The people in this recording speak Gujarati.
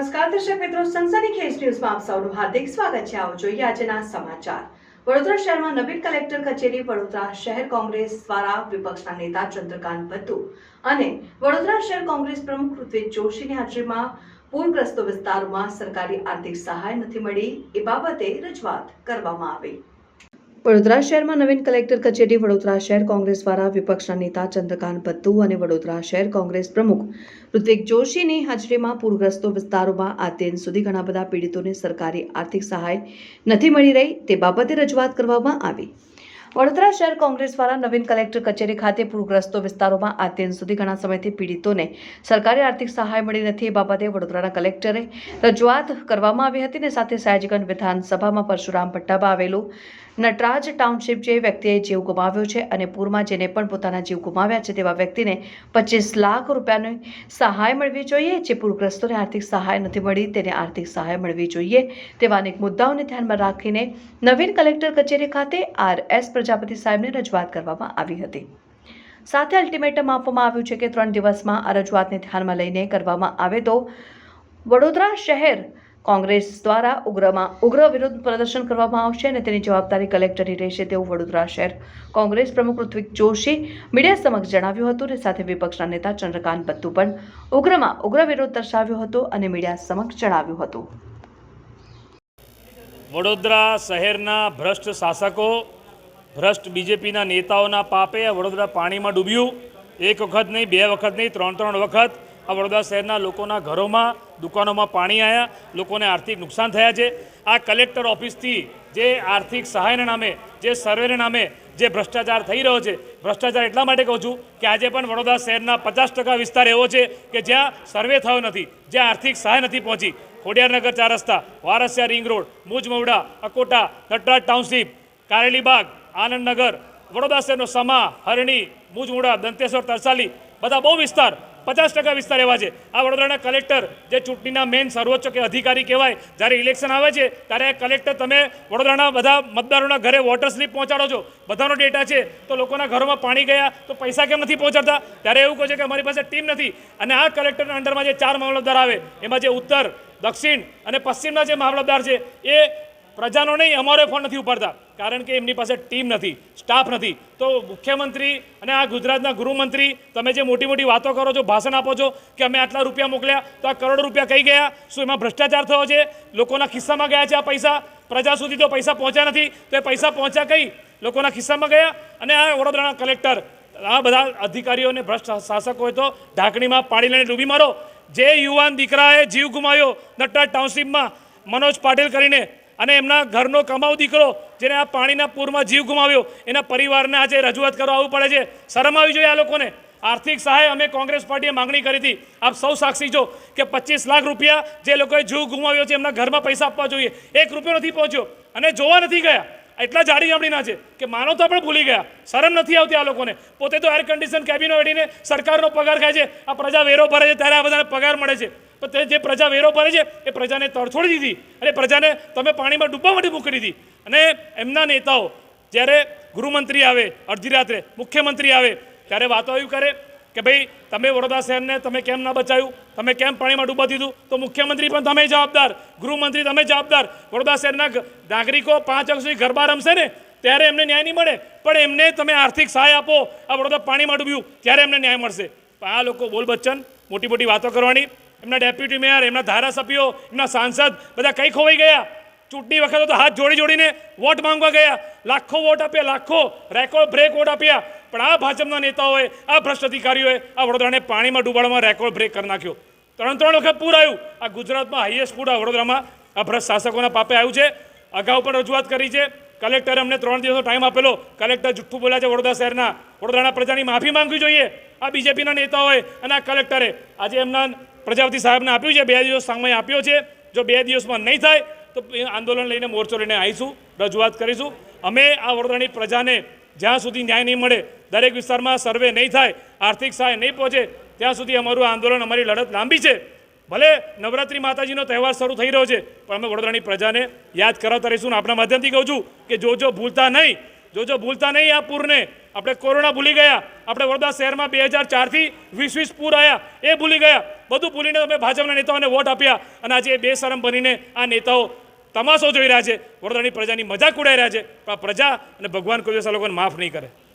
નમસ્કાર દર્શક મિત્રો, સનસની ખેસ ન્યૂઝમાં આપ સૌનું હાર્દિક સ્વાગત છે. આવો જોઈએ આજના સમાચાર. વડોદરા શહેરમાં નવીન કલેક્ટર કચેરી, વડોદરા શહેર કોંગ્રેસ દ્વારા વિપક્ષના નેતા ચંદ્રકાંત ભટ્ટુ અને વડોદરા શહેર કોંગ્રેસ પ્રમુખ ઋત્વિક જોશીની હાજરીમાં પૂરગ્રસ્ત વિસ્તારોમાં સરકારી આર્થિક સહાય નથી મળી. એ બાબતે રજૂઆત કરવામાં આવી. વડોદરા શહેરમાં નવીન કલેક્ટર કચેરી, વડોદરા શહેર કોંગ્રેસ દ્વારા વિપક્ષના નેતા ચંદ્રકાંત ભત્તુ અને વડોદરા શહેર કોંગ્રેસ પ્રમુખ ઋત્વિક જોશીની હાજરીમાં પૂરગ્રસ્તો વિસ્તારોમાં આ દિન સુધી ઘણા બધા પીડિતોને સરકારી આર્થિક સહાય નથી મળી રહી તે બાબતે રજૂઆત કરવામાં આવી. વડોદરા શહેર કોંગ્રેસ દ્વારા નવીન કલેક્ટર કચેરી ખાતે પૂરગ્રસ્તો વિસ્તારોમાં આ દિન સુધી ઘણા સમયથી પીડિતોને સરકારી આર્થિક સહાય મળી નથી એ બાબતે વડોદરાના કલેક્ટરે રજૂઆત કરવામાં આવી હતી અને સાથે સયાજીગંજ વિધાનસભામાં પરશુરામ ભટ્ટામાં આવેલું નટરાજ ટાઉનશીપ જે વ્યક્તિએ જીવ ગુમાવ્યો છે અને પૂરમાં જેને પણ પોતાના જીવ ગુમાવ્યા છે તેવા વ્યક્તિને પચીસ લાખ રૂપિયાની સહાય મળવી જોઈએ. જે પૂરગ્રસ્તોને આર્થિક સહાય નથી મળી તેને આર્થિક સહાય મળવી જોઈએ તેવા અનેક મુદ્દાઓને ધ્યાનમાં રાખીને નવીન કલેક્ટર કચેરી ખાતે આર એસ પ્રજાપતિ સાહેબને રજૂઆત કરવામાં આવી હતી. સાથે અલ્ટિમેટમ આપવામાં આવ્યું છે કે ત્રણ દિવસમાં આ રજૂઆતને ધ્યાનમાં લઈને કરવામાં આવે તો વડોદરા શહેર કોંગ્રેસ દ્વારા ઉગ્રમાં ઉગ્ર વિરોધ પ્રદર્શન કરવામાં આવશે અને તેની જવાબદારી કલેક્ટરની રહેશે તેવું વડોદરા શહેર કોંગ્રેસ પ્રમુખ ઋત્વિક જોશી મીડિયા સમક્ષ જણાવ્યું હતું અને સાથે વિપક્ષના નેતા ચંદ્રકાંત બત્તુ પણ ઉગ્રમાં ઉગ્ર વિરોધ દર્શાવ્યો હતો અને મીડિયા સમક્ષ જણાવ્યું હતું. વડોદરા શહેરના ભ્રષ્ટ શાસકો, ભ્રષ્ટ બીજેપીના નેતાઓના પાપે વડોદરા પાણીમાં ડૂબ્યું. એક વખત નહીં, બે વખત નહીં ત્રણ ત્રણ વખત આ વડોદરા શહેરના લોકોના ઘરોમાં, દુકાનોમાં પાણી આવ્યા લોકોને આર્થિક નુકસાન થયા છે. આ કલેક્ટર ઓફિસથી જે આર્થિક સહાયના નામે, જે સર્વેના નામે જે ભ્રષ્ટાચાર થઈ રહ્યો છે, ભ્રષ્ટાચાર એટલા માટે કહું છું કે આજે પણ વડોદરા શહેરના પચાસ વિસ્તાર એવો છે કે જ્યાં સર્વે થયો નથી, જ્યાં આર્થિક સહાય નથી પહોંચી. ખોડિયારનગર ચાર રસ્તા, Varasiya ring road Mujmahuda Akota, Natraj township Karelibaug Anandnagar Vadodara શહેરનો સમા, હરણી મુજમુડા દંતેશ્વર, તરસાલી, બધા બહુ વિસ્તાર પચાસ ટકા વિસ્તાર એવા છે. આ વડોદરાના કલેક્ટર જે ચૂંટણીના મેન સર્વોચ્ચ કે અધિકારી કહેવાય, જ્યારે ઇલેક્શન આવે છે, ત્યારે કલેક્ટર તમે વડોદરાના બધા મતદારોના ઘરે વોટર સ્લીપ પહોંચાડો છો. બધાનો ડેટા છે. તો લોકોના ઘરોમાં પાણી ગયા, તો પૈસા કેમ નથી પહોંચાડતા? ત્યારે એવું કહે છે કે અમારી પાસે ટીમ નથી. અને આ કલેક્ટરના અંડરમાં જે ચાર મામલતદાર આવે, એમાં જે ઉત્તર, દક્ષિણ અને પશ્ચિમના જે મામલતદાર છે, એ પ્રજાનો નહીં, અમારો ફોન નથી ઉપાડતા. કારણ કે એમની પાસે ટીમ નથી, સ્ટાફ નથી. તો મુખ્યમંત્રી અને આ ગુજરાતના ગૃહમંત્રી, તમે જે મોટી મોટી વાતો કરો છો, ભાષણ આપો છો, કે અમે આટલા રૂપિયા મોકલ્યા, તો આ કરોડો રૂપિયા કઈ ગયા? શું એમાં ભ્રષ્ટાચાર થયો છે? લોકોના ખિસ્સામાં ગયા છે આ પૈસા? પ્રજા સુધી તો પૈસા પહોંચ્યા નથી. તો એ પૈસા પહોંચ્યા કઈ? લોકોના ખિસ્સામાં ગયા? અને આ વડોદરાના કલેક્ટર, આ બધા અધિકારીઓને ભ્રષ્ટ શાસકોએ તો ઢાંકણીમાં પાણી લઈને ડૂબી મારો. જે યુવાન દીકરાએ જીવ ગુમાવ્યો નટરાજ ટાઉનશીપમાં મનોજ પાટીલ કરીને અને એમના ઘરનો કમાવ દીકરો જેને આ પાણીના પૂરમાં જીવ ગુમાવ્યો, એના પરિવારને આજે રજૂઆત કરવા આવવું પડે છે. શરમ આવી જોઈએ આ લોકોને. આર્થિક સહાય અમે કોંગ્રેસ પાર્ટીએ માંગણી કરી હતી. આપ સૌ સાક્ષી છો કે પચીસ લાખ રૂપિયા જે લોકોએ જીવ ગુમાવ્યો છે, એમના ઘરમાં પૈસા આપવા જોઈએ. એક રૂપિયો નથી પહોંચ્યો અને જોવા નથી ગયા. એટલા જાડી જામડીના છે કે માનવતા પણ ભૂલી ગયા. શરમ નથી આવતી આ લોકોને. પોતે તો એર કન્ડિશન કેબિનો વેડીને સરકારનો પગાર ખાય છે. આ પ્રજા વેરો ભરે છે, ત્યારે આ બધાને પગાર મળે છે. પણ તે જે પ્રજા વેરો ભરે છે, એ પ્રજાને તડછોડી દીધી. અને પ્રજાને તમે પાણીમાં ડૂબવા માટે મોકલી દીધી. અને એમના નેતાઓ જ્યારે ગૃહમંત્રી આવે, અડધી રાત્રે મુખ્યમંત્રી આવે, ત્યારે વાતો આવ્યું કરે કે ભાઈ, તમે વડોદરા શહેરને તમે કેમ ના બચાવ્યું? તમે કેમ પાણીમાં ડૂબા દીધું? તો મુખ્યમંત્રી પણ તમે જવાબદાર, ગૃહમંત્રી તમે જવાબદાર. વડોદરા શહેરના નાગરિકો પાંચ અંશ સુધી ગરબા રમશે ને, ત્યારે એમને ન્યાય નહીં મળે. પણ એમને તમે આર્થિક સહાય આપો, આ વડોદરા પાણીમાં ડૂબ્યું, ત્યારે એમને ન્યાય મળશે. આ લોકો બોલ બચ્ચન, મોટી મોટી વાતો કરવાની. એમના ડેપ્યુટી મેયર, એમના ધારાસભ્યો, એમના સાંસદ, બધા કઈ ખોવાઈ ગયા? ચૂંટણી વખતે તો હાથ જોડી જોડીને વોટ માંગવા ગયા. લાખો વોટ આપ્યા, લાખો રેકોર્ડ, બ્રેક વોટ આપ્યા. પણ આ ભાજપના નેતાઓએ, આ ભ્રષ્ટ અધિકારીઓએ આ વડોદરાને પાણીમાં ડૂબાડવામાં રેકોર્ડ બ્રેક કરી નાખ્યો. ત્રણ ત્રણ વખત પૂર આવ્યું. આ ગુજરાતમાં હાઈએસ્ટ પૂર આ વડોદરામાં આ ભ્રષ્ટ શાસકોના પાપે આવ્યું છે. અગાઉ પણ રજૂઆત કરી છે. કલેક્ટરે અમને ત્રણ દિવસનો ટાઈમ આપેલો. કલેક્ટર જુઠ્ઠું બોલ્યા છે વડોદરા શહેરના. વડોદરાના પ્રજાની માફી માંગવી જોઈએ. આ બીજેપીના નેતાઓએ અને આ કલેક્ટરે. આજે એમના પ્રજાપતિ સાહેબને આપ્યું છે, બે દિવસ સમય આપ્યો છે. જો બે દિવસમાં નહીં થાય, તો આંદોલન લઈને મોરચો લઈને આવીશું, રજૂઆત કરીશું. અમે આ વડોદરાની પ્રજાને જ્યાં સુધી ન્યાય નહીં મળે, દરેક વિસ્તારમાં સર્વે નહીં થાય, આર્થિક સહાય નહીં પહોંચે, ત્યાં સુધી અમારું આંદોલન, અમારી લડત લાંબી છે. ભલે નવરાત્રિ માતાજીનો તહેવાર શરૂ થઈ રહ્યો છે, પણ અમે વડોદરાની પ્રજાને યાદ કરાવતા રહીશું. આપણા માધ્યમથી કહું છું કે જો જો ભૂલતા નહીં જોજો ભૂલતા નહીં આ પૂરને, આપણે કોરોના ભૂલી ગયા. આપણે વડોદરા શહેરમાં બે હજાર ચારથી વીસ વીસ પૂર આવ્યા એ ભૂલી ગયા. બધું ભૂલીને અમે ભાજપના નેતાઓને વોટ આપ્યા અને આજે બે બેશરમ બનીને આ નેતાઓ તમાશો જોઈ રહ્યા છે. વડોદરાની પ્રજાની મજાક ઉડાઈ રહ્યા છે. પણ આ પ્રજા અને ભગવાન કોઈ દિવસ લોકોને માફ નહીં કરે.